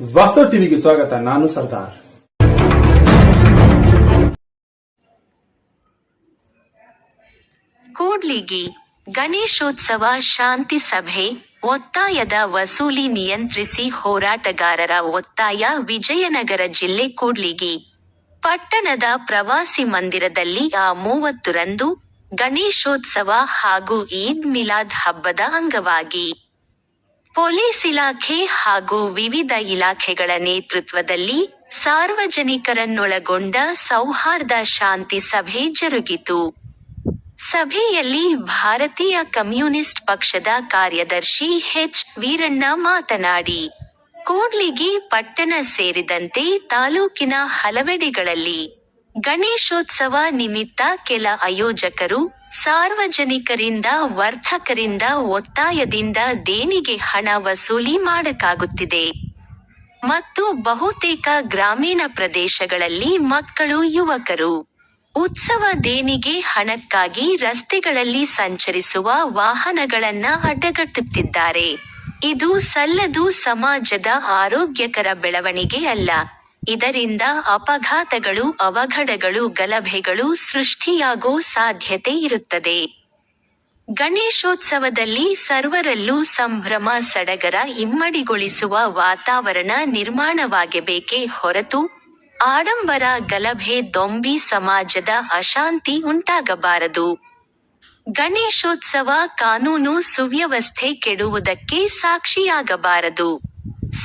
ವಾಸ್ತವ ಟಿವಿಗೆ ಸ್ವಾಗತ, ನಾನು ಸರ್ದಾರ್. ಕೂಡ್ಲಿಗಿ ಗಣೇಶೋತ್ಸವ ಶಾಂತಿ ಸಭೆ, ಒತ್ತಾಯದ ವಸೂಲಿ ನಿಯಂತ್ರಿಸಿ ಹೋರಾಟಗಾರರ ಒತ್ತಾಯ ವಿಜಯನಗರ ಜಿಲ್ಲೆ ಕೂಡ್ಲಿಗಿ. ಪಟ್ಟಣದ ಪ್ರವಾಸಿ ಮಂದಿರದಲ್ಲಿ ಆ ಮೂವತ್ತರಂದು ಗಣೇಶೋತ್ಸವ ಹಾಗೂ ಈದ್ ಮಿಲಾದ್ ಹಬ್ಬದ ಅಂಗವಾಗಿ. ಪೊಲೀಸ್ ಇಲಾಖೆ ಹಾಗೂ ವಿವಿಧ ಇಲಾಖೆಗಳ ನೇತೃತ್ವದಲ್ಲಿ ಸಾರ್ವಜನಿಕರನ್ನೊಳಗೊಂಡ ಸೌಹಾರ್ದ ಶಾಂತಿ ಸಭೆ ಜರುಗಿತು. ಸಭೆಯಲ್ಲಿ ಭಾರತೀಯ ಕಮ್ಯುನಿಸ್ಟ್ ಪಕ್ಷದ ಕಾರ್ಯದರ್ಶಿ ಎಚ್ ವೀರಣ್ಣ ಮಾತನಾಡಿ, ಕೂಡ್ಲಿಗಿ ಪಟ್ಟಣ ಸೇರಿದಂತೆ ತಾಲೂಕಿನ ಹಲವೆಡೆಗಳಲ್ಲಿ ಗಣೇಶೋತ್ಸವ ನಿಮಿತ್ತ ಕೆಲ ಆಯೋಜಕರು ಸಾರ್ವಜನಿಕರಿಂದ, ವರ್ತಕರಿಂದ, ಒತ್ತಾಯದಿಂದ ದೇಣಿಗೆ ಹಣ ವಸೂಲಿ ಮಾಡಕಾಗುತ್ತಿದೆ ಮತ್ತು ಬಹುತೇಕ ಗ್ರಾಮೀಣ ಪ್ರದೇಶಗಳಲ್ಲಿ ಮಕ್ಕಳು, ಯುವಕರು ಉತ್ಸವ ದೇಣಿಗೆ ಹಣಕ್ಕಾಗಿ ರಸ್ತೆಗಳಲ್ಲಿ ಸಂಚರಿಸುವ ವಾಹನಗಳನ್ನ ಅಡ್ಡಗಟ್ಟುತ್ತಿದ್ದಾರೆ. ಇದು ಸಲ್ಲದು ಸಮಾಜದ ಆರೋಗ್ಯಕರ ಬೆಳವಣಿಗೆ ಅಲ್ಲ. ಇದರಿಂದ ಅಪಘಾತಗಳು, ಅವಘಡಗಳು, ಗಲಭೆಗಳು ಸೃಷ್ಟಿಯಾಗೋ ಸಾಧ್ಯತೆ ಇರುತ್ತದೆ. ಗಣೇಶೋತ್ಸವದಲ್ಲಿ ಸರ್ವರಲ್ಲೂ ಸಂಭ್ರಮ ಸಡಗರ ಇಮ್ಮಡಿಗೊಳಿಸುವ ವಾತಾವರಣ ನಿರ್ಮಾಣವಾಗಬೇಕೇ ಹೊರತು ಆಡಂಬರ, ಗಲಭೆ, ದೊಂಬಿ ಸಮಾಜದ ಅಶಾಂತಿ ಉಂಟಾಗಬಾರದು. ಗಣೇಶೋತ್ಸವ ಕಾನೂನು ಸುವ್ಯವಸ್ಥೆ ಕೆಡುವುದಕ್ಕೆ ಸಾಕ್ಷಿಯಾಗಬಾರದು.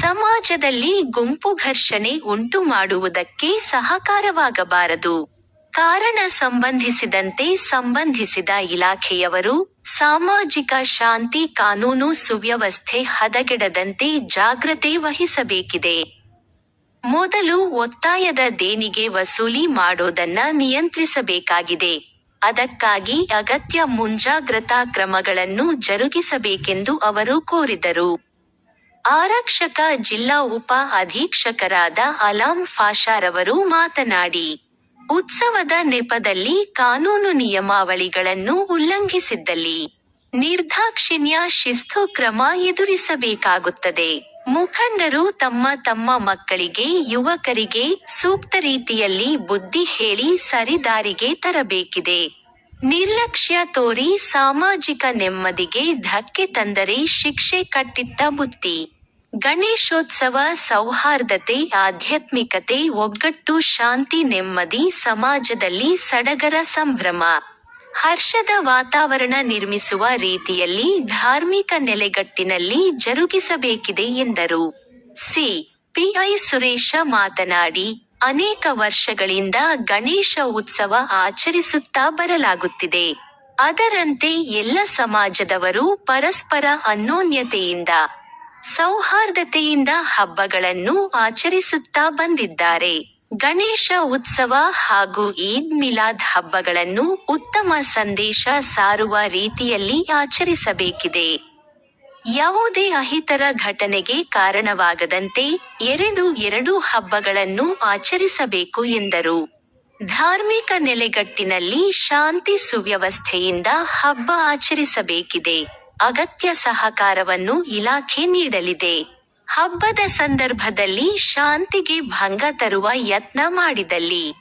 ಸಮಾಜದಲ್ಲಿ ಗುಂಪು ಘರ್ಷಣೆ ಉಂಟು ಮಾಡುವುದಕ್ಕೆ ಸಹಕಾರವಾಗಬಾರದು. ಕಾರಣ ಸಂಬಂಧಿಸಿದಂತೆ ಸಂಬಂಧಿಸಿದ ಇಲಾಖೆಯವರು ಸಾಮಾಜಿಕ ಶಾಂತಿ ಕಾನೂನು ಸುವ್ಯವಸ್ಥೆ ಹದಗೆಡದಂತೆ ಜಾಗ್ರತೆ ವಹಿಸಬೇಕಿದೆ. ಮೊದಲು ಒತ್ತಾಯದ ದೇಣಿಗೆ ವಸೂಲಿ ಮಾಡೋದನ್ನ ನಿಯಂತ್ರಿಸಬೇಕಾಗಿದೆ. ಅದಕ್ಕಾಗಿ ಅಗತ್ಯ ಮುಂಜಾಗ್ರತಾ ಕ್ರಮಗಳನ್ನು ಜರುಗಿಸಬೇಕೆಂದು ಅವರು ಕೋರಿದರು. ಆರಕ್ಷಕ ಜಿಲ್ಲಾ ಉಪ ಅಧೀಕ್ಷಕರಾದ ಅಲಾಂ ಫಾಷಾರವರು ಮಾತನಾಡಿ, ಉತ್ಸವದ ನೆಪದಲ್ಲಿ ಕಾನೂನು ನಿಯಮಾವಳಿಗಳನ್ನು ಉಲ್ಲಂಘಿಸಿದ್ದಲ್ಲಿ ನಿರ್ದಾಕ್ಷಿಣ್ಯ ಶಿಸ್ತು ಕ್ರಮ ಎದುರಿಸಬೇಕಾಗುತ್ತದೆ. ಮುಖಂಡರು ತಮ್ಮ ತಮ್ಮ ಮಕ್ಕಳಿಗೆ, ಯುವಕರಿಗೆ ಸೂಕ್ತ ರೀತಿಯಲ್ಲಿ ಬುದ್ಧಿ ಹೇಳಿ ಸರಿದಾರಿಗೆ ತರಬೇಕಿದೆ. ನಿರ್ಲಕ್ಷ್ಯ ತೋರಿ ಸಾಮಾಜಿಕ ನೆಮ್ಮದಿಗೆ ಧಕ್ಕೆ ತಂದರೆ ಶಿಕ್ಷೆ ಕಟ್ಟಿಟ್ಟ ಬುತ್ತಿ. ಗಣೇಶೋತ್ಸವ ಸೌಹಾರ್ದತೆ, ಆಧ್ಯಾತ್ಮಿಕತೆ, ಒಗ್ಗಟ್ಟು, ಶಾಂತಿ, ನೆಮ್ಮದಿ, ಸಮಾಜದಲ್ಲಿ ಸಡಗರ ಸಂಭ್ರಮ. ಹರ್ಷದ ವಾತಾವರಣ ನಿರ್ಮಿಸುವ ರೀತಿಯಲ್ಲಿ ಧಾರ್ಮಿಕ ನೆಲೆಗಟ್ಟಿನಲ್ಲಿ ಜರುಗಿಸಬೇಕಿದೆ ಎಂದರು. ಸಿ. ಪಿಐ ಸುರೇಶ ಮಾತನಾಡಿ ಅನೇಕ ವರ್ಷಗಳಿಂದ ಗಣೇಶ ಉತ್ಸವ ಆಚರಿಸುತ್ತಾ ಬರಲಾಗುತ್ತಿದೆ. ಅದರಂತೆ ಎಲ್ಲ ಸಮಾಜದವರು ಪರಸ್ಪರ ಅನ್ಯೋನ್ಯತೆಯಿಂದ ಸೌಹಾರ್ದತೆಯಿಂದ ಹಬ್ಬಗಳನ್ನು ಆಚರಿಸುತ್ತಾ ಬಂದಿದ್ದಾರೆ. ಗಣೇಶ ಉತ್ಸವ ಹಾಗೂ ಈದ್ ಮಿಲಾದ್ ಹಬ್ಬಗಳನ್ನು ಉತ್ತಮ ಸಂದೇಶ ಸಾರುವ ರೀತಿಯಲ್ಲಿ ಆಚರಿಸಬೇಕಿದೆ. ಯಾವುದೇ ಅಹಿತರ ಘಟನೆಗೆ ಕಾರಣವಾಗದಂತೆ ಎರಡು ಎರಡು ಹಬ್ಬಗಳನ್ನು ಆಚರಿಸಬೇಕು ಎಂದರು. ಧಾರ್ಮಿಕ ನೆಲೆಗಟ್ಟಿನಲ್ಲಿ ಶಾಂತಿ ಸುವ್ಯವಸ್ಥೆಯಿಂದ ಹಬ್ಬ ಆಚರಿಸಬೇಕಿದೆ. ಅಗತ್ಯ ಸಹಕಾರವನ್ನು ಇಲಾಖೆ ನೀಡಲಿದೆ. ಹಬ್ಬದ ಸಂದರ್ಭದಲ್ಲಿ ಶಾಂತಿಗೆ ಭಂಗ ತರುವ ಯತ್ನ ಮಾಡಿದಲ್ಲಿ.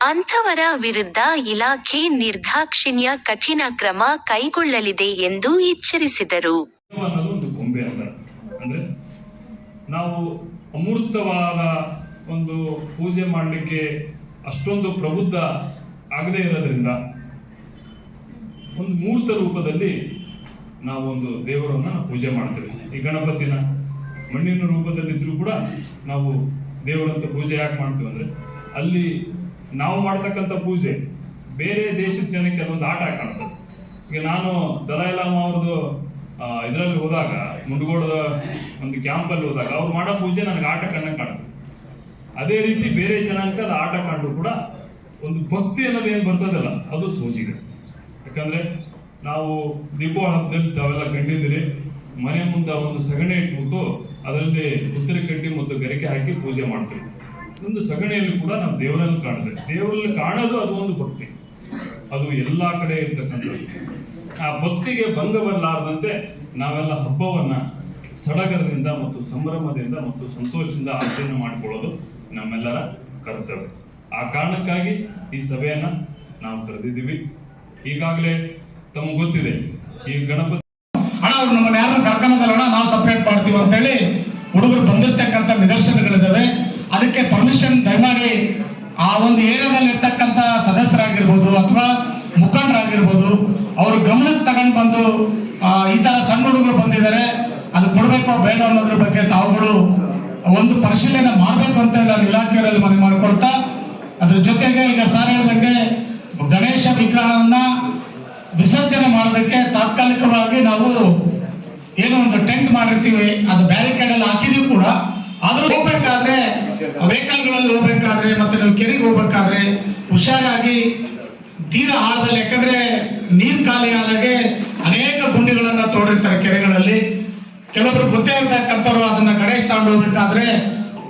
ಅಂಥವರ ವಿರುದ್ಧ ಇಲಾಖೆ ನಿರ್ದಾಕ್ಷಿಣ್ಯ ಕಠಿಣ ಕ್ರಮ ಕೈಗೊಳ್ಳಲಿದೆ ಎಂದು ಎಚ್ಚರಿಸಿದರು. ಅನ್ನೋದು ಒಂದು ಗೊಂಬೆ ಅಂತ ಅಂದ್ರೆ ನಾವು ಅಮೂರ್ತವಾದ ಒಂದು ಪೂಜೆ ಮಾಡಲಿಕ್ಕೆ ಅಷ್ಟೊಂದು ಪ್ರಬುದ್ಧ ಆಗದೇ ಇರೋದ್ರಿಂದ ಒಂದು ಮೂರ್ತ ರೂಪದಲ್ಲಿ ನಾವು ಒಂದು ದೇವರನ್ನ ಪೂಜೆ ಮಾಡ್ತೇವೆ. ಈ ಗಣಪತಿನ ಮಣ್ಣಿನ ರೂಪದಲ್ಲಿದ್ರು ಕೂಡ ನಾವು ದೇವರಂತ ಪೂಜೆ ಯಾಕೆ ಮಾಡ್ತೀವಿ ಅಂದ್ರೆ ಅಲ್ಲಿ ನಾವು ಮಾಡ್ತಕ್ಕಂಥ ಪೂಜೆ ಬೇರೆ ದೇಶದ ಜನಕ್ಕೆ ಅದೊಂದು ಆಟ ಕಾಣ್ತದೆ. ಈಗ ನಾನು ದಲೈಲಾಮ ಲಾಮ ಅವ್ರದ್ದು ಇದರಲ್ಲಿ ಹೋದಾಗ, ಮುಂಡಗೋಡದ ಒಂದು ಕ್ಯಾಂಪಲ್ಲಿ ಹೋದಾಗ, ಅವ್ರು ಮಾಡೋ ಪೂಜೆ ನನಗೆ ಆಟ ಕಣ್ಣಂಗೆ ಕಾಣ್ತದೆ ಅದೇ ರೀತಿ ಬೇರೆ ಜನಾಂಗದ ಆಟ ಕಂಡ್ರು ಕೂಡ ಒಂದು ಭಕ್ತಿ ಅನ್ನೋದು ಏನು ಬರ್ತದಲ್ಲ, ಅದು ಸೋಜಿಗೆ ಯಾಕಂದ್ರೆ ನಾವು ದೀಪಾವಳಿ ಹಬ್ಬದಲ್ಲಿ ತಾವೆಲ್ಲ ಕಂಡಿದ್ದೀರಿ, ಮನೆ ಮುಂದೆ ಒಂದು ಸಗಣಿ ಇಟ್ಬಿಟ್ಟು ಅದರಲ್ಲಿ ಉತ್ತರ ಕಡ್ಡಿ ಮತ್ತು ಗರಿಕೆ ಹಾಕಿ ಪೂಜೆ ಮಾಡ್ತೀವಿ. ಒಂದು ಸಗಣಿಯಲ್ಲಿ ಕೂಡ ನಾವು ದೇವರನ್ನು ಕಾಣ್ತೇವೆ. ದೇವರಲ್ಲಿ ಕಾಣೋದು ಅದು ಒಂದು ಭಕ್ತಿ. ಅದು ಎಲ್ಲಾ ಕಡೆ ಇರ್ತಕ್ಕಂಥದ್ದು. ಆ ಭಕ್ತಿಗೆ ಭಂಗ ಬರಲಾರದಂತೆ ನಾವೆಲ್ಲ ಹಬ್ಬವನ್ನ ಸಡಗರದಿಂದ ಮತ್ತು ಸಂಭ್ರಮದಿಂದ ಮತ್ತು ಸಂತೋಷದಿಂದ ಆಚರಣೆ ಮಾಡಿಕೊಳ್ಳೋದು ನಮ್ಮೆಲ್ಲರ ಕರ್ತವ್ಯ. ಆ ಕಾರಣಕ್ಕಾಗಿ ಈ ಸಭೆಯನ್ನ ನಾವು ಕರೆದಿದ್ದೀವಿ. ಈಗಾಗಲೇ ತಮಗೆ ಗೊತ್ತಿದೆ, ಈ ಗಣಪತಿ ಅಣ್ಣ, ಅವ್ರು ನಮ್ಮನ್ನ ಯಾರು ಕರ್ಕೊಳೋದಲ್ಲ ನಾವು ಸಪ್ರೇಟ್ ಮಾಡ್ತೀವಿ ಅಂತೇಳಿ ಹುಡುಗರು ಬಂದಿರ್ತಕ್ಕಂಥ ನಿದರ್ಶನಗಳಿದ್ದಾವೆ ಅದಕ್ಕೆ ಪರ್ಮಿಷನ್ ದಯಮಾಡಿ ಆ ಒಂದು ಏರಿಯಾದಲ್ಲಿ ಇರ್ತಕ್ಕಂಥ ಸದಸ್ಯರಾಗಿರ್ಬೋದು ಅಥವಾ ಮುಖಂಡರಾಗಿರ್ಬೋದು, ಅವ್ರ ಗಮನಕ್ಕೆ ತಗೊಂಡು ಬಂದು ಈ ತರ ಸಣ್ಣ ಹುಡುಗರು ಬಂದಿದ್ದಾರೆ, ಅದು ಕೊಡಬೇಕೋ ಬೇಡ ಅನ್ನೋದ್ರ ಬಗ್ಗೆ ತಾವುಗಳು ಒಂದು ಪರಿಶೀಲನೆ ಮಾಡಬೇಕು ಅಂತ ನಾನು ಇಲಾಖೆಯವರಲ್ಲಿ ಮನವಿ ಮಾಡಿಕೊಳ್ತಾ ಅದ್ರ ಜೊತೆಗೆ ಈಗ ಸರ್ ಹೇಳಿದಂಗೆ ಗಣೇಶ ವಿಗ್ರಹವನ್ನ ವಿಸರ್ಜನೆ ಮಾಡೋದಕ್ಕೆ ತಾತ್ಕಾಲಿಕವಾಗಿ ನಾವು ಏನೋ ಒಂದು ಟೆಂಟ್ ಮಾಡಿರ್ತೀವಿ, ಅದು ಬ್ಯಾರಿಕೇಡ್ ಅಲ್ಲಿ ಹಾಕಿದೀವಿ ಕೂಡ, ಆದ್ರೂ ಹೋಗ್ಬೇಕಾದ್ರೆ, ವೆಹಿಕಲ್ಗಳಲ್ಲಿ ಹೋಗ್ಬೇಕಾದ್ರೆ, ಮತ್ತೆ ನೀವು ಕೆರೆಗೆ ಹೋಗ್ಬೇಕಾದ್ರೆ ಹುಷಾರಾಗಿ ತೀರಾ ಆಳದಲ್ಲಿ ಯಾಕಂದ್ರೆ ನೀರ್ ಖಾಲಿ ಆದಾಗೆ ಅನೇಕ ಗುಂಡಿಗಳನ್ನ ತೋಡಿರ್ತಾರೆ ಕೆರೆಗಳಲ್ಲಿ. ಕೆಲವರು ಗೊತ್ತೇ ಇರ್ತಕ್ಕಂಥವ್ರು ಅದನ್ನ ಗಣೇಶ್ ತಗೊಂಡು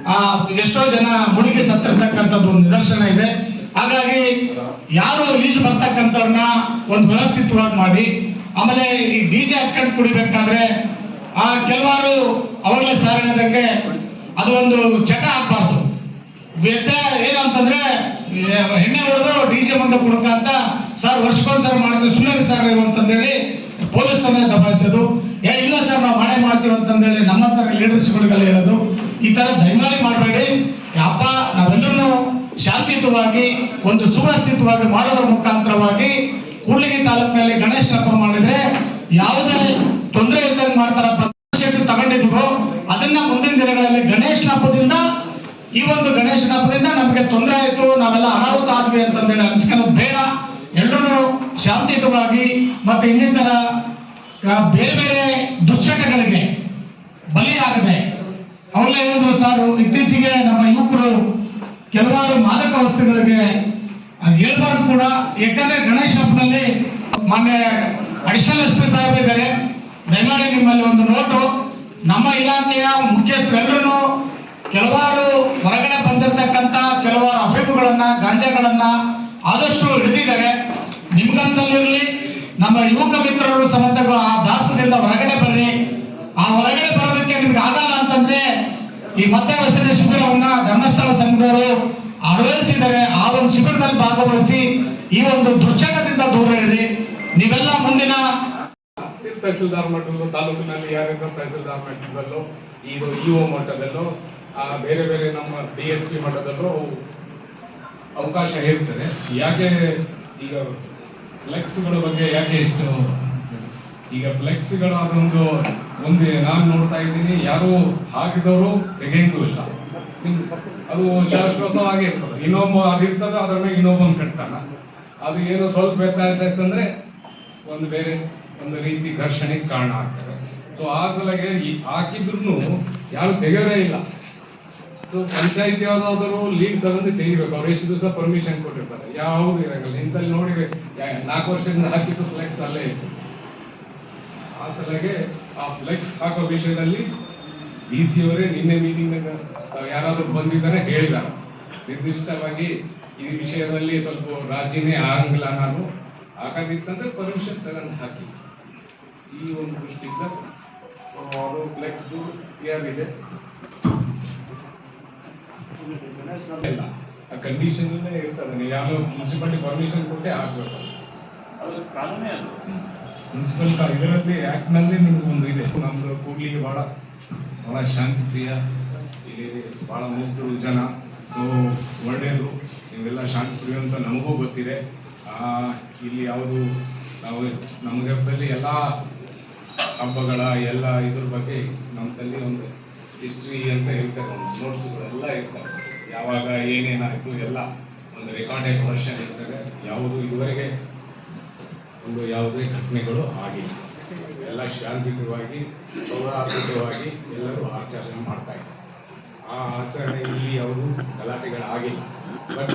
ಆ, ಎಷ್ಟೋ ಜನ ಮುಳುಗಿ ಸತ್ತಿರ್ತಕ್ಕಂಥದ್ದು ಒಂದು ನಿದರ್ಶನ ಇದೆ. ಹಾಗಾಗಿ ಯಾರು ಈಜು ಬರ್ತಕ್ಕಂಥವ್ರನ್ನ ಒಂದು ವ್ಯವಸ್ಥಿತವಾಗಿ ಮಾಡಿ, ಆಮೇಲೆ ಈ ಡಿಜೆ ಹಾಕೊಂಡು ಕುಡಿಬೇಕಾದ್ರೆ, ಆ, ಕೆಲವಾರು ಅವಾಗಲೇ ಸಾರಿನದಕ್ಕೆ ಅದು ಒಂದು ಚಟ ಹಾಕ್ಬಾರ್ದು ಏನಂತಂದ್ರೆ ಏ, ಎಣ್ಣೆ ಹೊಡೆದು ಡಿ ಸಿ ಮುಂದೆ ಕುಡ್ಕ ಅಂತ ಸರ್ ವರ್ಷಕ್ಕೊಂದ್ಸರಿ ಮಾಡಿದ್ರೆ ಸುಮ್ಮನೆ ಸರ್ ಅಂತಂದೇಳಿ ಪೊಲೀಸ್ ಪೊಲೀಸರನ್ನೇ ದಬಾಯಿಸೋದು ಏ ಇಲ್ಲ ಸರ್ ನಾವು ಮಾಡೇ ಮಾಡ್ತೀವಿ ಅಂತಂದೇಳಿ ನಮ್ಮ ಹತ್ರ ಲೀಡರ್ಸ್ಗಳಿಗೆಲ್ಲ ಹೇಳೋದು. ಈ ತರ ದಯಮಾಡಿ ಮಾಡಬೇಡಿ. ಅಪ್ಪ ನಾವೆಲ್ಲರೂ ಶಾಂತಿಯುತವಾಗಿ ಒಂದು ಸುವ್ಯವಸ್ಥಿತವಾಗಿ ಮಾಡೋದ್ರ ಮುಖಾಂತರವಾಗಿ ಕೂಡ್ಲಿಗಿ ತಾಲೂಕಿನಲ್ಲಿ ಗಣೇಶ ಹಬ್ಬ ಮಾಡಿದ್ರೆ ಯಾವುದೇ ತೊಂದರೆ ಇಲ್ಲದಂಗೆ ಮಾಡ್ತಾರಪ್ಪ ಶೆಟ್ಟಿ ತಗೊಂಡಿದ್ದೀವೋ ಅದನ್ನ ಮುಂದಿನ ದಿನಗಳಲ್ಲಿ ಗಣೇಶನ ಹಬ್ಬದಿಂದ ಈ ಒಂದು ಗಣೇಶನ ಹಬ್ಬದಿಂದ ನಮಗೆ ತೊಂದರೆ ಆಯಿತು, ನಾವೆಲ್ಲ ಅನಾಹುತ ಆದ್ವಿ ಅಂತಂದೇಳಿ ಅನ್ಸ್ಕೊಂಡು ಬೇಡ. ಎಲ್ಲರೂ ಶಾಂತಿಯುತವಾಗಿ ಮತ್ತೆ ಇನ್ನಿತರ ಬೇರೆ ಬೇರೆ ದುಶ್ಚಟಗಳಿಗೆ ಬಲಿಯಾಗದೆ. ಅವಳೇ ಹೇಳಿದ್ರು ಸರ್, ಇತ್ತೀಚೆಗೆ ನಮ್ಮ ಯುವಕರು ಕೆಲವಾರು ಮಾದಕ ವಸ್ತುಗಳಿಗೆ ಹೇಳ್ಬಾರ್ದು ಕೂಡ. ಯಾಕಂದ್ರೆ ಗಣೇಶ ಹಬ್ಬದಲ್ಲಿ ಮೊನ್ನೆ ಅಡಿಷನಲ್ ಎಸ್ ಪಿ ಸಾಹೇಬ್ ಇದ್ದಾರೆ. ದಯಮಾಡಿ ನಿಮ್ಮಲ್ಲಿ ಒಂದು ನೋಟು. ನಮ್ಮ ಇಲಾಖೆಯ ಮುಖ್ಯಸ್ಥರೆಲ್ಲರೂ ಕೆಲವಾರು ಹೊರಗಡೆ ಬಂದಿರತಕ್ಕಂತ ಕೆಲವಾರು ಅಫೀಮುಗಳನ್ನ, ಗಾಂಜಾಗಳನ್ನ ಆದಷ್ಟು ಹಿಡಿದಿದ್ದಾರೆ. ನಿಮ್ಗಂತಲ್ಲಿರಲಿ ನಮ್ಮ ಯುವಕ ಮಿತ್ರರು ಸಮೇತ ಆ ದಾಸದಿಂದ ಹೊರಗಡೆ ಬರ್ರಿ. ಆ ಹೊರಗಡೆ ಬರೋದಕ್ಕೆ ನಿಮ್ಗೆ ಆಗಲ್ಲ ಅಂತಂದ್ರೆ ಈ ಮತ್ತೆ ವಸತಿ ಶಿಬಿರವನ್ನ ಧರ್ಮಸ್ಥಳ ಸಂಘದವರು ಅಳವಡಿಸಿದ್ದಾರೆ ಆ ಒಂದು ಶಿಬಿರದಲ್ಲಿ ಭಾಗವಹಿಸಿ ಈ ಒಂದು ದುಶ್ಚಟದಿಂದ ದೂರ ಇರಿ ನೀವೆಲ್ಲ ಮುಂದಿನ ತಹಸೀಲ್ದಾರ್ ಮಟ್ಟದಲ್ಲೂ ತಾಲೂಕಿನಲ್ಲಿ ಯಾರಿಂದ ತಹಸೀಲ್ದಾರ್ ಮಟ್ಟದಲ್ಲೂ ಇದು ಇಒ ಮಟ್ಟದಲ್ಲೂ ಆ, ಬೇರೆ ಬೇರೆ ನಮ್ಮ ಡಿ ಎಸ್ ಪಿ ಮಟ್ಟದಲ್ಲೂ ಅವಕಾಶ ಇರ್ತದೆ ಯಾಕೆ ಈಗ ಫ್ಲೆಕ್ಸ್ಗಳ ಬಗ್ಗೆ ಯಾಕೆ ಇಷ್ಟು ಈಗ ಫ್ಲೆಕ್ಸ್ಗಳ ಅದೊಂದು ಒಂದು ನಾನು ನೋಡ್ತಾ ಇದ್ದೀನಿ ಯಾರು ಹಾಕಿದವರು ತೆಗೆಯಂಗೂ ಇಲ್ಲ. ಅದು ಶಾಶ್ವತವಾಗಿ ಇರ್ತದೆ. ಇನ್ನೊಬ್ಬ ಅದಿರ್ತದೆ ಅದ್ರ ಮೇಲೆ ಇನ್ನೊಬ್ಬನ್ ಕಟ್ತಾನ. ಅದು ಏನೋ ಸ್ವಲ್ಪ ವ್ಯತ್ಯಾಸ ಆಯ್ತಂದ್ರೆ ಒಂದು ಬೇರೆ ಒಂದು ರೀತಿ ಘರ್ಷಣೆಗೆ ಕಾರಣ ಆಗ್ತದೆ. ಸೊ ಆ ಸಲಗೆ ಹಾಕಿದ್ರು ಯಾರು ತೆಗೆಯೋರೇ ಇಲ್ಲ. ಸೊ ಪಂಚಾಯತಿ ಯಾವ್ದಾದ್ರು ಲೀಡ್ ತಗೊಂಡು ತೆಗಿಬೇಕು. ಅವ್ರು ಎಷ್ಟು ದಿವಸ ಪರ್ಮಿಷನ್ ಕೊಟ್ಟಿರ್ತಾರೆ. ಯಾವುದು ಇರಂಗಿಲ್ಲ. ಇಂತಲ್ಲಿ ನೋಡಿ ಯಾ- ನಾಲ್ಕು ವರ್ಷದಿಂದ ಹಾಕಿದ್ದು ಫ್ಲೆಕ್ಸ್ ಅಲ್ಲೇ ಇತ್ತು. ಆ ಸಲಗೆ ಆ ಫ್ಲೆಕ್ಸ್ ಹಾಕೋ ವಿಷಯದಲ್ಲಿ ಡಿ ಸಿ ಅವರೇ ನಿನ್ನೆ ಮೀಟಿಂಗ್ ಯಾರಾದ್ರೂ ಬಂದಿದ್ದಾರೆ ಹೇಳಿದ್ದಾರೆ ನಿರ್ದಿಷ್ಟವಾಗಿ ಈ ವಿಷಯದಲ್ಲಿ ಸ್ವಲ್ಪ ರಾಜಿನೇ ಆಗಂಗಿಲ್ಲ ನಾನು. ಹಾಕಾಗಿತ್ತಂದ್ರೆ ಪರ್ಮಿಷನ್ ತಗೊಂಡು ಹಾಕಿ. ಈ ಒಂದು ದೃಷ್ಟಿಯಿಂದ ಸೊ ಅದು ಫ್ಲೆಕ್ಸ್ ಕ್ಲಿಯರ್ ಇದೆ ಇಲ್ಲ ಆ ಕಂಡೀಷನ್ ಇರ್ತದೆ. ನೀವು ಯಾವ ಮುನ್ಸಿಪಾಲಿಟಿ ಪರ್ಮಿಷನ್ ಕೊಟ್ಟೆ ಹಾಕ್ಬೇಕು ಅದು ಕಾನೂನೇ ಅದು. ಮುನ್ಸಿಪಲ್ ಇದರಲ್ಲಿ ಆಕ್ಟ್ನಲ್ಲಿ ನಿಮ್ಗೆ ಒಂದು ಇದೆ. ನಮ್ಮ ಕೂಡ್ಲಿಗೆ ಭಾಳ ಬಹಳ ಶಾಂತಿ ಪ್ರಿಯ. ಇಲ್ಲಿ ಬಹಳ ಮುಗ್ಧರು ಜನ. ಸೊ ಒಳ್ಳೆಯದು. ನೀವೆಲ್ಲ ಶಾಂತಿ ಪ್ರಿಯ ಅಂತ ನಮಗೂ ಗೊತ್ತಿದೆ. ಇಲ್ಲಿ ಯಾವುದು ನಾವು ನಮ್ಮ ಗರ್ಭದಲ್ಲಿ ಎಲ್ಲ ಹಬ್ಬಗಳ ಎಲ್ಲ ಇದ್ರ ಬಗ್ಗೆ ನಮ್ಮಲ್ಲಿ ಒಂದು ಹಿಸ್ಟ್ರಿ ಅಂತ ಒಂದು ನೋಟ್ಸ್ಗಳೆಲ್ಲ ಇರ್ತವೆ. ಯಾವಾಗ ಏನೇನಾಯಿತು ಎಲ್ಲ ಒಂದು ರೆಕಾರ್ಡೆಡ್ ವರ್ಷನ್ ಇರ್ತದೆ. ಯಾವುದು ಇದುವರೆಗೆ ಒಂದು ಯಾವುದೇ ಘಟನೆಗಳು ಆಗಿಲ್ಲ. ಎಲ್ಲ ಶಾಂತಿಯುತವಾಗಿ, ಸೌಹಾರ್ದಯುತವಾಗಿ ಎಲ್ಲರೂ ಆಚರಣೆ ಮಾಡ್ತಾ ಇದ್ದಾರೆ. ಆ ಆಚರಣೆ ಇಲ್ಲಿ ಯಾವುದು ಗಲಾಟೆಗಳಾಗಿಲ್ಲ ಬಟ್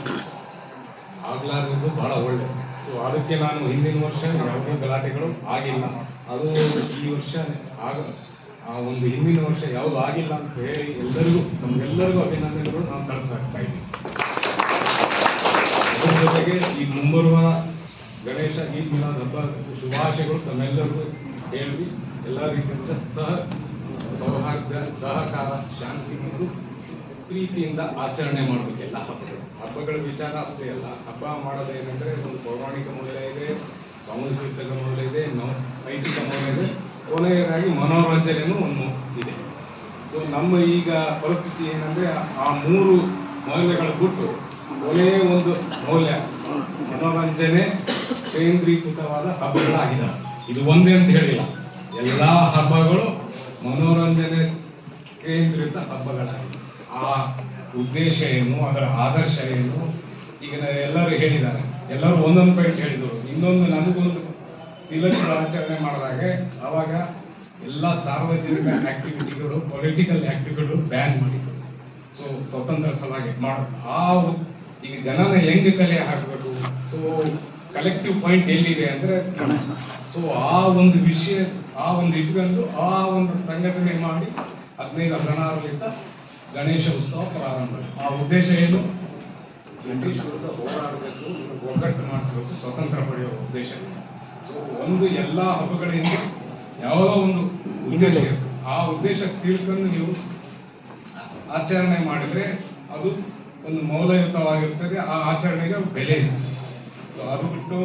ಆಗ್ಲಾರ್ದು ಬಹಳ ಒಳ್ಳೆ. ಸೊ ಅದಕ್ಕೆ ನಾನು ಹಿಂದಿನ ವರ್ಷ ಯಾವುದೇ ಗಲಾಟೆಗಳು ಆಗಿಲ್ಲ. ಅದು ಈ ವರ್ಷ ಆಗ ಆ ಒಂದು ಹಿಂದಿನ ವರ್ಷ ಯಾವುದು ಆಗಿಲ್ಲ ಅಂತ ಹೇಳಿ ಎಲ್ಲರಿಗೂ, ನಮ್ಗೆಲ್ಲರಿಗೂ ಅಭಿನಂದನೆಗಳು ನಾವು ಕಳ್ಸಾಕ್ತಾ ಇದ್ದೀವಿ. ಅದ್ರ ಜೊತೆಗೆ ಈ ಮುಂಬರುವ ಗಣೇಶ, ಈ ದಿನ ಹಬ್ಬ ಶುಭಾಶಯಗಳು ತಮ್ಮೆಲ್ಲರಿಗೂ ಹೇಳಿ, ಎಲ್ಲ ರೀತಿಯಿಂದ ಸಹ ಸೌಹಾರ್ದ, ಸಹಕಾರ, ಶಾಂತಿ ಮತ್ತು ಪ್ರೀತಿಯಿಂದ ಆಚರಣೆ ಮಾಡಬೇಕೆಲ್ಲ ಹಬ್ಬಗಳು. ಹಬ್ಬಗಳ ವಿಚಾರ ಅಷ್ಟೇ ಅಲ್ಲ, ಹಬ್ಬ ಮಾಡೋದೇನೆಂದರೆ ಒಂದು ಪೌರಾಣಿಕ ಮೌಲ್ಯ ಇದೆ, ಸಾಂಸ್ಕೃತಿಕ ಮೌಲ್ಯ ಇದೆ ನೌ ನೈತಿಕ ಮೌಲ್ಯ ಇದೆ ಕೊನೆಯದಾಗಿ ಮನೋರಂಜನೆಯೂ ಒಂದು ಇದೆ. ಸೊ ನಮ್ಮ ಈಗ ಪರಿಸ್ಥಿತಿ ಏನಂದ್ರೆ ಆ ಮೂರು ಮೌಲ್ಯಗಳು ಬಿಟ್ಟು ಕೊನೆಯ ಒಂದು ಮೌಲ್ಯ, ಮನೋರಂಜನೆ, ಕೇಂದ್ರೀಕೃತವಾದ ಹಬ್ಬಗಳಾಗಿದೆ ಇದು ಒಂದೇ ಅಂತ ಹೇಳಿಲ್ಲ. ಎಲ್ಲ ಹಬ್ಬಗಳು ಮನೋರಂಜನೆ ಕೇಂದ್ರಿತ ಹಬ್ಬಗಳಾಗಿವೆ. ಆ ಉದ್ದೇಶ ಏನು, ಅದರ ಆದರ್ಶ ಏನು, ಈಗ ಎಲ್ಲರೂ ಹೇಳಿದ್ದಾರೆ. ಎಲ್ಲರೂ ಒಂದೊಂದು ಪಾಯಿಂಟ್ ಹೇಳಿದರು. ಇನ್ನೊಂದು ನನಗೊಂದು ತಿಲಕ ಆಚರಣೆ ಮಾಡಿದಾಗ ಅವಾಗ ಎಲ್ಲ ಸಾರ್ವಜನಿಕ ಆಕ್ಟಿವಿಟಿಗಳು ಪೊಲಿಟಿಕಲ್ ಆಕ್ಟಿವಿಟಿಗಳು ಬ್ಯಾನ್ ಮಾಡಿದ್ರು. ಸೊ ಸ್ವತಂತ್ರ ಸಲಾಗಿ ಮಾಡೋದು ಆ ಈಗ ಜನನ ಹೆಂಗ್ ಕಲೆ ಹಾಕಬೇಕು? ಸೊ ಕಲೆಕ್ಟಿವ್ ಪಾಯಿಂಟ್ ಎಲ್ಲಿದೆ ಅಂದ್ರೆ ಸೊ ಆ ಒಂದು ವಿಷಯ ಆ ಒಂದು ಇಟ್ಕೊಂಡು ಆ ಒಂದು ಸಂಘಟನೆ ಮಾಡಿ ಹದಿನೈದು ಹದಿನಾರರಿಂದ ಗಣೇಶ ಉತ್ಸವ ಪ್ರಾರಂಭ. ಆ ಉದ್ದೇಶ ಏನು? ಬ್ರಿಟಿಷ್ ವಿರುದ್ಧ ಹೋರಾಡಬೇಕು ಒಗ್ಗಟ್ಟು ಮಾಡಿಸಬೇಕು ಸ್ವತಂತ್ರ ಪಡೆಯುವ ಉದ್ದೇಶ. ಒಂದು ಎಲ್ಲ ಹಬ್ಬಗಳಿಂದ ಯಾವುದೋ ಒಂದು ಉದ್ದೇಶ ಇರುತ್ತೆ. ಆ ಉದ್ದೇಶ ತಿಳ್ಕೊಂಡು ನೀವು ಆಚರಣೆ ಮಾಡಿದ್ರೆ ಅದು ಒಂದು ಮೌಲ್ಯಯುತವಾಗಿರ್ತದೆ. ಆ ಆಚರಣೆಗೆ ಬೆಲೆ ಇದೆ. ಸೊ ಅದು ಬಿಟ್ಟು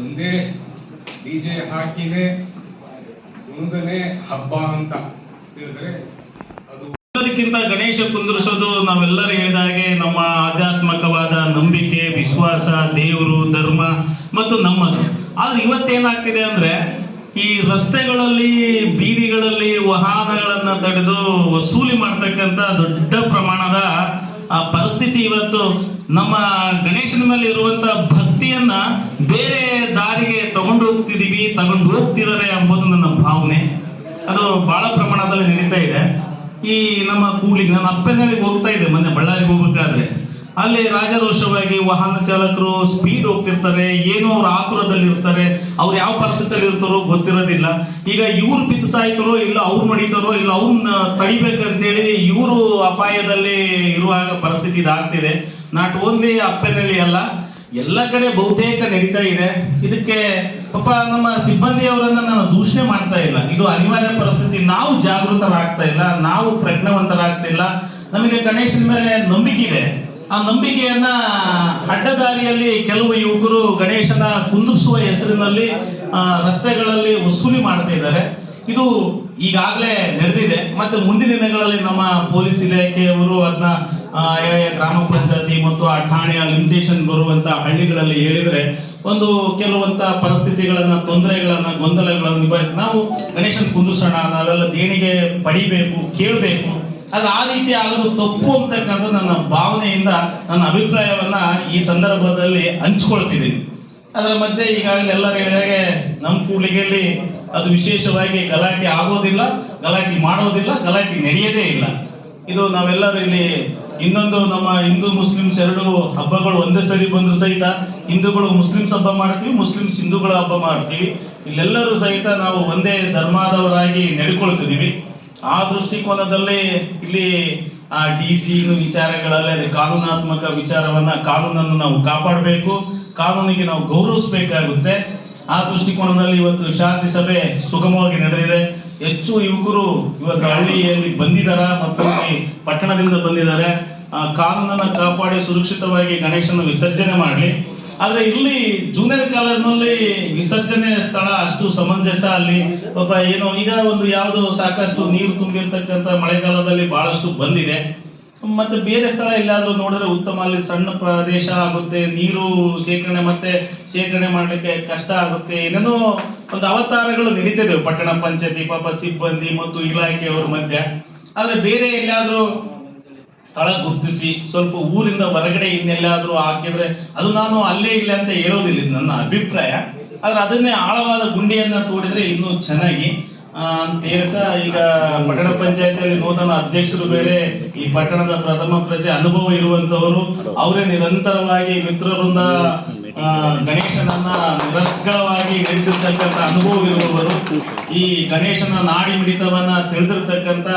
ಒಂದೇ ಡಿ ಜೆ ಹಾಕಿನೇ ಕುಣಿದನೇ ಹಬ್ಬ ಅಂತ ತಿಳಿದ್ರೆ ಅದು ಎಲ್ಲದಕ್ಕಿಂತ ಗಣೇಶ ಕುಂದಿರಿಸೋದು ನಾವೆಲ್ಲರೂ ಹೇಳಿದ ಹಾಗೆ ನಮ್ಮ ಆಧ್ಯಾತ್ಮಕವಾದ ನಂಬಿಕೆ ವಿಶ್ವಾಸ ದೇವರು ಧರ್ಮ ಮತ್ತು ನಮ್ಮದು. ಆದ್ರೆ ಇವತ್ತೇನಾಗ್ತಿದೆ ಅಂದ್ರೆ ಈ ರಸ್ತೆಗಳಲ್ಲಿ, ಬೀದಿಗಳಲ್ಲಿ, ವಾಹನಗಳನ್ನ ತಡೆದು ವಸೂಲಿ ಮಾಡ್ತಕ್ಕಂಥ ದೊಡ್ಡ ಪ್ರಮಾಣದ ಆ ಪರಿಸ್ಥಿತಿ ಇವತ್ತು ನಮ್ಮ ಗಣೇಶನ ಮೇಲೆ ಇರುವಂತ ಭಕ್ತಿಯನ್ನ ಬೇರೆ ದಾರಿಗೆ ತಗೊಂಡು ಹೋಗ್ತಿದೀವಿ, ತಗೊಂಡು ಹೋಗ್ತಿದ್ದಾರೆ ಎಂಬುದು ನನ್ನ ಭಾವನೆ. ಅದು ಬಹಳ ಪ್ರಮಾಣದಲ್ಲಿ ನಡೀತಾ ಇದೆ. ಈ ನಮ್ಮ ಕೂಲಿಗೆ ನನ್ನ ಅಪ್ಪನಹಳ್ಳಿಗೆ ಹೋಗ್ತಾ ಇದೆ, ಮೊನ್ನೆ ಬಳ್ಳಾರಿಗೆ ಹೋಗ್ಬೇಕಾದ್ರೆ. ಅಲ್ಲಿ ರಾಜರೋಷವಾಗಿ ವಾಹನ ಚಾಲಕರು ಸ್ಪೀಡ್ ಹೋಗ್ತಿರ್ತಾರೆ, ಏನೋ ಅವ್ರ ಆತುರದಲ್ಲಿ ಇರ್ತಾರೆ ಅವ್ರು ಯಾವ ಪರಿಸ್ಥಿತಿಯಲ್ಲಿ ಇರ್ತಾರೋ ಗೊತ್ತಿರೋದಿಲ್ಲ. ಈಗ ಇವ್ರು ಸಾಯ್ತಾರೋ ಇಲ್ಲ ಅವ್ರು ಮಡಿತಾರೋ ಇಲ್ಲ ಅವ್ರನ್ನ ತಡಿಬೇಕಂತೇಳಿ ಇವರು ಅಪಾಯದಲ್ಲಿ ಇರುವಾಗ ಪರಿಸ್ಥಿತಿ ಇದಾಗ್ತಿದೆ ನಾಟ್ ಓನ್ಲಿ ಅಪ್ಪನಲ್ಲಿ ಅಲ್ಲ, ಎಲ್ಲ ಕಡೆ ಬಹುತೇಕ ನಡೀತಾ ಇದೆ. ಇದಕ್ಕೆ ಪಾಪ ನಮ್ಮ ಸಿಬ್ಬಂದಿಯವರನ್ನ ನಾನು ದೂಷಣೆ ಮಾಡ್ತಾ ಇಲ್ಲ. ಇದು ಅನಿವಾರ್ಯ ಪರಿಸ್ಥಿತಿ. ನಾವು ಜಾಗೃತರಾಗ್ತಾ ಇಲ್ಲ, ನಾವು ಪ್ರಜ್ಞಾವಂತರಾಗ್ತಾ ಇಲ್ಲ ನಮಗೆ ಗಣೇಶನ ಮೇಲೆ ನಂಬಿಕೆ ಇದೆ. ಆ ನಂಬಿಕೆಯನ್ನ ಅಡ್ಡದಾರಿಯಲ್ಲಿ ಕೆಲವು ಯುವಕರು ಗಣೇಶನ ಕುಂದಿಸುವ ಹೆಸರಿನಲ್ಲಿ ರಸ್ತೆಗಳಲ್ಲಿ ವಸೂಲಿ ಮಾಡ್ತಾ ಇದ್ದಾರೆ. ಇದು ಈಗಾಗಲೇ ನಡೆದಿದೆ ಮತ್ತೆ ಮುಂದಿನ ದಿನಗಳಲ್ಲಿ ನಮ್ಮ ಪೊಲೀಸ್ ಇಲಾಖೆಯವರು ಅದನ್ನ ಗ್ರಾಮ ಪಂಚಾಯತಿ ಮತ್ತು ಆ ಠಾಣೆಯ ಲಿಮಿಟೇಷನ್ ಬರುವಂತ ಹಳ್ಳಿಗಳಲ್ಲಿ ಹೇಳಿದ್ರೆ, ಒಂದು ಕೆಲವಂತ ಪರಿಸ್ಥಿತಿಗಳನ್ನ, ತೊಂದರೆಗಳನ್ನ, ಗೊಂದಲಗಳನ್ನು ನಿಭಾಯಿಸಿ ನಾವು ಗಣೇಶನ್ ಕುಂದಿರ್ಸೋಣ, ನಾವೆಲ್ಲ ದೇಣಿಗೆ ಪಡಿಬೇಕು, ಕೇಳಬೇಕು. ಆದ್ರೆ ಆ ರೀತಿ ಆಗೋದು ತಪ್ಪು ಅಂತಕ್ಕಂಥ ನನ್ನ ಭಾವನೆಯಿಂದ, ನನ್ನ ಅಭಿಪ್ರಾಯವನ್ನ ಈ ಸಂದರ್ಭದಲ್ಲಿ ಹಂಚ್ಕೊಳ್ತಿದ್ದೀನಿ ಅದರ ಮಧ್ಯೆ ಈಗಾಗಲೇ ಎಲ್ಲರೂ ಹೇಳಿದಾಗೆ ನಮ್ಮ ಕೂಡ್ಲಿಗೆಯಲ್ಲಿ ಅದು ವಿಶೇಷವಾಗಿ ಗಲಾಟೆ ಆಗೋದಿಲ್ಲ, ಗಲಾಟೆ ಮಾಡೋದಿಲ್ಲ, ಗಲಾಟೆ ನಡೆಯೋದೇ ಇಲ್ಲ. ಇದು ನಾವೆಲ್ಲರೂ ಇಲ್ಲಿ ಇನ್ನೊಂದು ನಮ್ಮ ಹಿಂದೂ ಮುಸ್ಲಿಮ್ಸ್ ಎರಡು ಹಬ್ಬಗಳು ಒಂದೇ ಸರಿ ಬಂದರೂ ಸಹಿತ ಹಿಂದೂಗಳು ಮುಸ್ಲಿಮ್ಸ್ ಹಬ್ಬ ಮಾಡ್ತೀವಿ, ಮುಸ್ಲಿಮ್ಸ್ ಹಿಂದೂಗಳ ಹಬ್ಬ ಮಾಡ್ತೀವಿ. ಇಲ್ಲೆಲ್ಲರೂ ಸಹಿತ ನಾವು ಒಂದೇ ಧರ್ಮದವರಾಗಿ ನಡ್ಕೊಳ್ತಿದೀವಿ ಆ ದೃಷ್ಟಿಕೋನದಲ್ಲಿ ಇಲ್ಲಿ, ಆ, ಡಿ ಸಿ ವಿಚಾರಗಳಲ್ಲಿ ಅದೇ ಕಾನೂನಾತ್ಮಕ ವಿಚಾರವನ್ನ, ಕಾನೂನನ್ನು ನಾವು ಕಾಪಾಡಬೇಕು, ಕಾನೂನಿಗೆ ನಾವು ಗೌರವಿಸಬೇಕಾಗುತ್ತೆ. ಆ ದೃಷ್ಟಿಕೋನದಲ್ಲಿ ಇವತ್ತು ಶಾಂತಿ ಸಭೆ ಸುಗಮವಾಗಿ ನಡೆದಿದೆ. ಹೆಚ್ಚು ಯುವಕರು ಇವತ್ತು ಹಳ್ಳಿಯಲ್ಲಿ ಬಂದಿದ್ದಾರೆ ಮತ್ತು ಪಟ್ಟಣದಿಂದ ಬಂದಿದ್ದಾರೆ. ಆ, ಕಾನೂನನ್ನ ಕಾಪಾಡಿ ಸುರಕ್ಷಿತವಾಗಿ ಗಣೇಶನ ವಿಸರ್ಜನೆ ಮಾಡಲಿ. ಆದ್ರೆ ಇಲ್ಲಿ ಜೂನಿಯರ್ ಕಾಲೇಜ್ನಲ್ಲಿ ವಿಸರ್ಜನೆ ಸ್ಥಳ ಅಷ್ಟು ಸಮಂಜಸ ಅಲ್ಲಿ. ಪಾಪ ಏನೋ ಈಗ ಒಂದು ಯಾವುದು ಸಾಕಷ್ಟು ನೀರು ತುಂಬಿರ್ತಕ್ಕಂಥ ಮಳೆಗಾಲದಲ್ಲಿ ಬಹಳಷ್ಟು ಬಂದಿದೆ. ಮತ್ತೆ ಬೇರೆ ಸ್ಥಳ ಎಲ್ಲಾದ್ರೂ ನೋಡಿದ್ರೆ ಉತ್ತಮ, ಅಲ್ಲಿ ಸಣ್ಣ ಪ್ರದೇಶ ಆಗುತ್ತೆ, ನೀರು ಶೇಖರಣೆ ಮತ್ತೆ ಶೇಖರಣೆ ಮಾಡಲಿಕ್ಕೆ ಕಷ್ಟ ಆಗುತ್ತೆ. ಏನೇನೋ ಒಂದು ಅವತಾರಗಳು ನಡೀತಿದೆ ಪಟ್ಟಣ ಪಂಚಾಯತಿ, ಪಾಪ ಸಿಬ್ಬಂದಿ ಮತ್ತು ಇಲಾಖೆಯವರ ಮಧ್ಯೆ. ಆದರೆ ಬೇರೆ ಎಲ್ಲಾದ್ರೂ ಸ್ಥಳ ಗುರುತಿಸಿ ಸ್ವಲ್ಪ ಊರಿಂದ ಹೊರಗಡೆ ಇನ್ನೆಲ್ಲಾದರೂ ಹಾಕಿದ್ರೆ ಅದು ನಾನು ಅಲ್ಲೇ ಇಲ್ಲ ಅಂತ ಹೇಳೋದಿಲ್ಲ ನನ್ನ ಅಭಿಪ್ರಾಯ. ಆದ್ರೆ ಅದನ್ನೇ ಆಳವಾದ ಗುಂಡಿಯನ್ನ ತೋಡಿದ್ರೆ ಇನ್ನೂ ಚೆನ್ನಾಗಿ ಅಂತ ಹೇಳ್ತಾ ಈಗ ಪಟ್ಟಣ ಪಂಚಾಯತಿಯಲ್ಲಿ ನೂತನ ಅಧ್ಯಕ್ಷರು ಬೇರೆ, ಈ ಪಟ್ಟಣದ ಪ್ರಥಮ ಪ್ರಜೆ ಅನುಭವ ಇರುವಂತವರು, ಅವರೇ ನಿರಂತರವಾಗಿ ಮಿತ್ರರಿಂದ ಗಣೇಶನನ್ನ ನಿರರ್ಗಳವಾಗಿ ನಡೆಸಿರ್ತಕ್ಕಂಥ ಅನುಭವ ಇರುವವರು ಈ ಗಣೇಶನ ನಾಡಿ ಮಿಡಿತವನ್ನ ತಿಳಿದಿರ್ತಕ್ಕಂಥ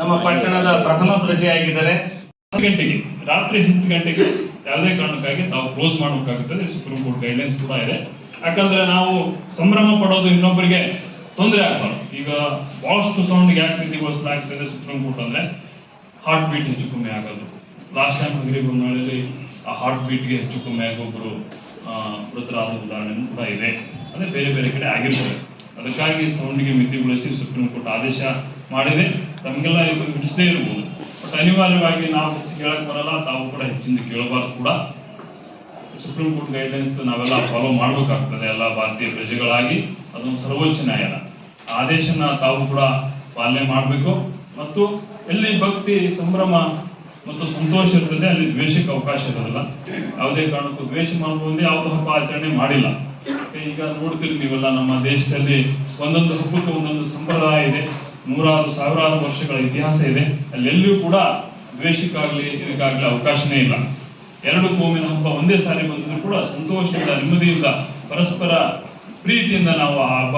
ನಮ್ಮ ಪಟ್ಟಣದ ಪ್ರಥಮ ಪ್ರಜೆಯಾಗಿದ್ದಾರೆ. ಹತ್ತು ಗಂಟೆಗೆ, ರಾತ್ರಿ ಹತ್ತು ಗಂಟೆಗೆ ಯಾವುದೇ ಕಾರಣಕ್ಕಾಗಿ ತಾವು ಕ್ಲೋಸ್ ಮಾಡಬೇಕಾಗುತ್ತದೆ ಸುಪ್ರೀಂ ಕೋರ್ಟ್ ಗೈಡ್ಲೈನ್ಸ್ ಕೂಡ ಇದೆ. ಯಾಕಂದ್ರೆ ನಾವು ಸಂಭ್ರಮ ಪಡೋದು ಇನ್ನೊಬ್ಬರಿಗೆ ತೊಂದರೆ ಆಗಬಾರ್ದು. ಈಗ ಬಹಳಷ್ಟು ಸೌಂಡ್ ಯಾಕೆ ಮಿತಿಗೊಳಿಸಲಾಗ್ತದೆ ಸುಪ್ರೀಂ ಕೋರ್ಟ್ ಅಂದ್ರೆ ಹಾರ್ಟ್ ಬೀಟ್ ಹೆಚ್ಚು ಕಮ್ಮಿ ಆಗೋದು. ಲಾಸ್ಟ್ ಟೈಮ್ ಹಗರಿಬೊಮ್ಮನಹಳ್ಳಿಯಲ್ಲಿ ಆ ಹಾರ್ಟ್ ಬೀಟ್ಗೆ ಹೆಚ್ಚು ಕಮ್ಮಿ ಆಗಿ ಮೃತರಾದ ಉದಾಹರಣೆ ಕೂಡ ಇದೆ ಅದೇ ಬೇರೆ ಬೇರೆ ಕಡೆ ಆಗಿರ್ತದೆ ಅದಕ್ಕಾಗಿ ಸೌಂಡ್ಗೆ ಮಿತಿಗೊಳಿಸಿ ಸುಪ್ರೀಂ ಕೋರ್ಟ್ ಆದೇಶ ಮಾಡಿದೆ. ತಮಗೆಲ್ಲ ಇದು ಹಿಡಿಸದೇ ಇರ್ಬೋದು. ಬಟ್ ಅನಿವಾರ್ಯವಾಗಿ ನಾವು ಹೆಚ್ಚು ಕೇಳಕ್ ಬರಲ್ಲ, ತಾವು ಕೂಡ ಹೆಚ್ಚಿಂದ ಕೇಳಬಾರ್ದು ಕೂಡ. ಸುಪ್ರೀಂ ಕೋರ್ಟ್ ಗೈಡ್ಲೈನ್ಸ್ ನಾವೆಲ್ಲ ಫಾಲೋ ಮಾಡಬೇಕಾಗ್ತದೆ ಎಲ್ಲ ಭಾರತೀಯ ಪ್ರಜೆಗಳಾಗಿ. ಅದೊಂದು ಸರ್ವೋಚ್ಚ ನ್ಯಾಯಾಲಯ. ಆದೇಶನ ತಾವು ಕೂಡ ಪಾಲನೆ ಮಾಡಬೇಕು. ಮತ್ತು ಎಲ್ಲಿ ಭಕ್ತಿ ಸಂಭ್ರಮ ಮತ್ತು ಸಂತೋಷ ಇರ್ತದೆ, ಅಲ್ಲಿ ದ್ವೇಷಕ್ಕೆ ಅವಕಾಶ ಇರೋದಿಲ್ಲ. ಯಾವುದೇ ಕಾರಣಕ್ಕೂ ದ್ವೇಷ ಮಾಡುವಂತೆ ಯಾವುದೋ ಹಬ್ಬ ಆಚರಣೆ ಮಾಡಿಲ್ಲ. ಈಗ ನೋಡ್ತೀರಿ ನೀವೆಲ್ಲ ನಮ್ಮ ದೇಶದಲ್ಲಿ ಒಂದೊಂದು ಹಬ್ಬಕ್ಕೆ ಒಂದೊಂದು ಸಂಪ್ರದಾಯ ಇದೆ. ನೂರಾರು, ಸಾವಿರಾರು ವರ್ಷಗಳ ಇತಿಹಾಸ ಇದೆ. ಅಲ್ಲೆಲ್ಲೂ ಕೂಡ ದ್ವೇಷಕ್ಕಾಗ್ಲಿ, ಇದಕ್ಕಾಗ್ಲಿ ಅವಕಾಶನೇ ಇಲ್ಲ. ಎರಡು ಕೋಮಿನ ಹಬ್ಬ ಒಂದೇ ಸಾರಿ ಬಂದಿದ್ರು ಕೂಡ ಸಂತೋಷದಿಂದ, ನೆಮ್ಮದಿಯಿಂದ, ಪರಸ್ಪರ ಪ್ರೀತಿಯಿಂದ ನಾವು ಆ ಹಬ್ಬ